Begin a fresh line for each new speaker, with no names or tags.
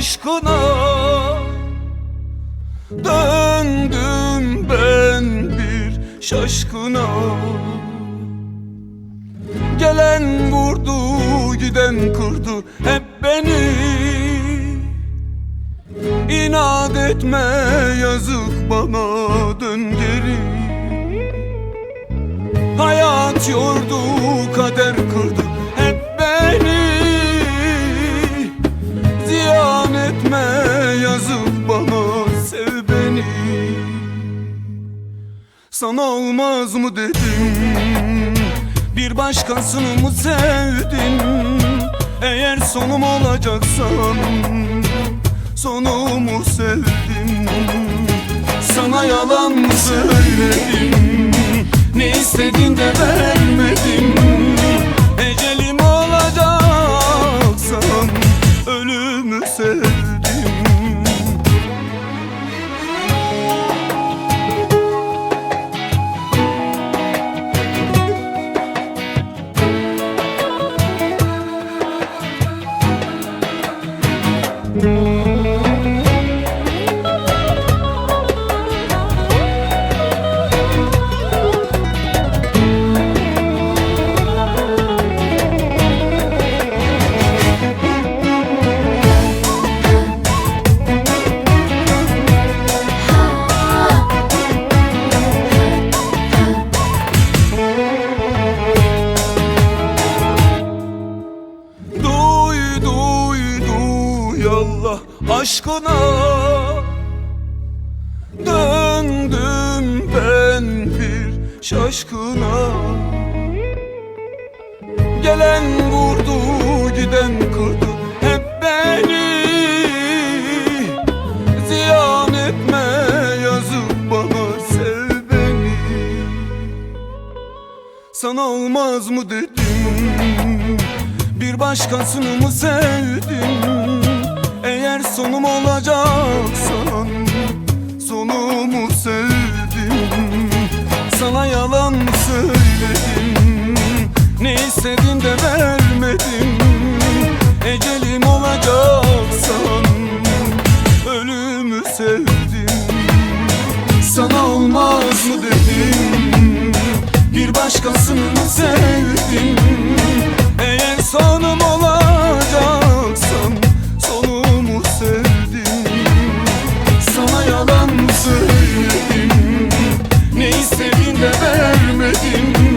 Aşkına. Döndüm ben bir şaşkına. Gelen vurdu giden kırdı hep beni. İnat etme yazık bana dön geri. Hayat yordu kader kırdı Sana olmaz mı dedim Bir başkasını mı sevdin? Eğer sonum olacaksan Sonumu sevdim Sana yalan mı söyledim. Ne istedin de vermedim Thank you. Aşkına. Döndüm ben bir şaşkına. Gelen vurdu giden kırdı hep beni. Ziyan etme yazık bana sev beni. Sana olmaz mı dedim? Bir başkasını mı sevdim eğer sonum olacaksan Sonumu sevdim. Sana yalan söyledim. Ne istedim de vermedim Ecelim olacaksan Ölümü sevdim. Sana olmaz mı dedim. Bir başkasını sevdim. Eğer sonum görmedim